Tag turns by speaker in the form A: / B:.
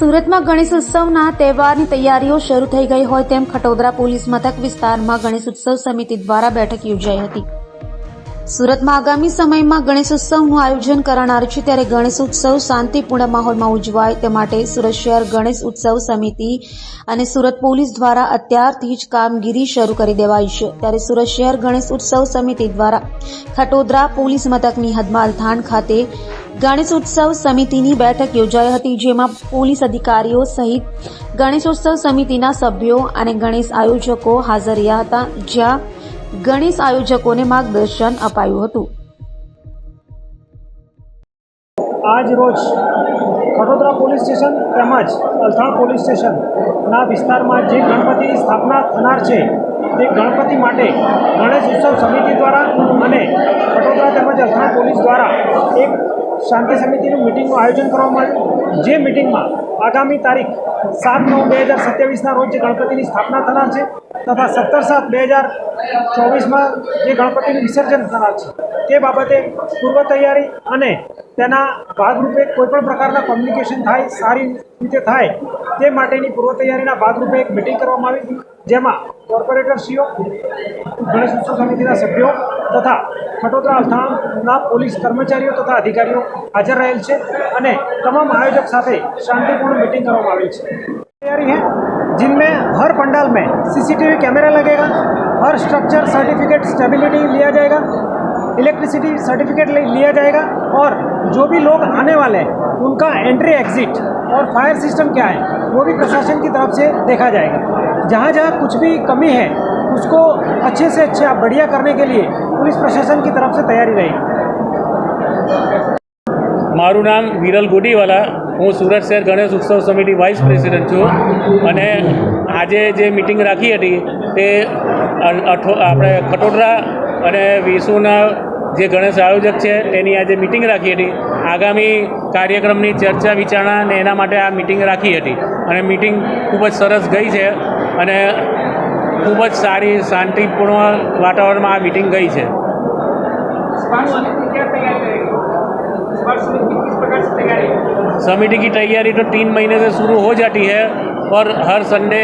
A: સુરતમાં ગણેશ ઉત્સવના તહેવારની તૈયારીઓ શરૂ થઈ ગઈ હોય તેમ ખટોદરા પોલીસ મથક વિસ્તારમાં ગણેશ ઉત્સવ સમિતિ દ્વારા બેઠક યોજાઈ હતી. સુરતમાં આગામી સમયમાં ગણેશ ઉત્સવનું આયોજન કરાનાર છે ત્યારે ગણેશ ઉત્સવ શાંતિપૂર્ણ માહોલમાં ઉજવાય તે માટે સુરત શહેર ગણેશ ઉત્સવ સમિતિ અને સુરત પોલીસ દ્વારા અત્યારથી જ કામગીરી શરૂ કરી દેવાઈ છે. ત્યારે સુરત શહેર ગણેશ ઉત્સવ સમિતિ દ્વારા ખટોદરા પોલીસ મથકની હદમાલથાણ ખાતે ગણેશ ઉત્સવ સમિતિની બેઠક યોજાઈ હતી, જેમાં પોલીસ અધિકારીઓ સહિત ગણેશોત્સવ સમિતિના સભ્યો અને ગણેશ આયોજકો હાજર રહ્યા હતા, જ્યાં ગણેશ આયોજકોને માર્ગદર્શન અપાયું હતું.
B: આજ રોજ વડોદરા પોલીસ સ્ટેશન તેમજ અલથાણ પોલીસ સ્ટેશનના વિસ્તારમાં જે ગણપતિની સ્થાપના થનાર છે, તે ગણપતિ માટે ગણેશ ઉત્સવ સમિતિ દ્વારા અને વડોદરા તેમજ અલથાણ પોલીસ દ્વારા એક શાંતિ સમિતિનું મિટિંગનું આયોજન કરવામાં આવ્યું. જે મિટિંગમાં આગામી તારીખ સાત નવ બે હજાર સત્યાવીસના રોજ જે ગણપતિની સ્થાપના થનાર છે તથા સત્તર સાત બે હજાર ચોવીસમાં જે ગણપતિનું વિસર્જન થનાર છે, તે બાબતે પૂર્વ તૈયારી અને તેના ભાગરૂપે કોઈપણ પ્રકારના કોમ્યુનિકેશન થાય, સારી રીતે થાય, તે માટેની પૂર્વ તૈયારીના ભાગરૂપે એક મિટિંગ કરવામાં આવી જેમાં કોર્પોરેટરશ્રીઓ ગણેશ ઉત્સવ સમિતિના સભ્યો તથા ખટોદરા અલથાણના પોલીસ કર્મચારીઓ તથા અધિકારીઓ હાજર રહેલ છે અને તમામ આયોજક સાથે શાંતિપૂર્ણ મિટિંગ કરવામાં આવી છે. तैयारी है जिनमें हर पंडाल में सीसीटीवी कैमरा लगेगा हर स्ट्रक्चर सर्टिफिकेट स्टेबिलिटी लिया जाएगा इलेक्ट्रिसिटी सर्टिफिकेट लिया जाएगा और जो भी लोग आने वाले हैं उनका एंट्री एग्जिट और फायर सिस्टम क्या है वो भी प्रशासन की तरफ से देखा जाएगा जहाँ जहाँ कुछ भी कमी है उसको अच्छे से अच्छा बढ़िया करने के लिए पुलिस प्रशासन की तरफ से तैयारी रहेगी
C: મારું નામ વિરલ ગોડીવાલા હું સુરત શહેર ગણેશ ઉત્સવ સમિતિ વાઇસ પ્રેસિડેન્ટ છું અને આજે જે મિટિંગ રાખી હતી તે આપણે ખટોદરા અને વિસુના જે ગણેશ આયોજક છે તેની આજે મિટિંગ રાખી હતી. આગામી કાર્યક્રમની ચર્ચા વિચારણા અને એના માટે આ મિટિંગ રાખી હતી. અને મિટિંગ ખૂબ જ સરસ ગઈ છે અને ખૂબ જ સારી શાંતિપૂર્ણ વાતાવરણમાં આ મિટિંગ ગઈ છે. समिति की तैयारी तो तीन महीने से शुरू हो जाती है और हर संडे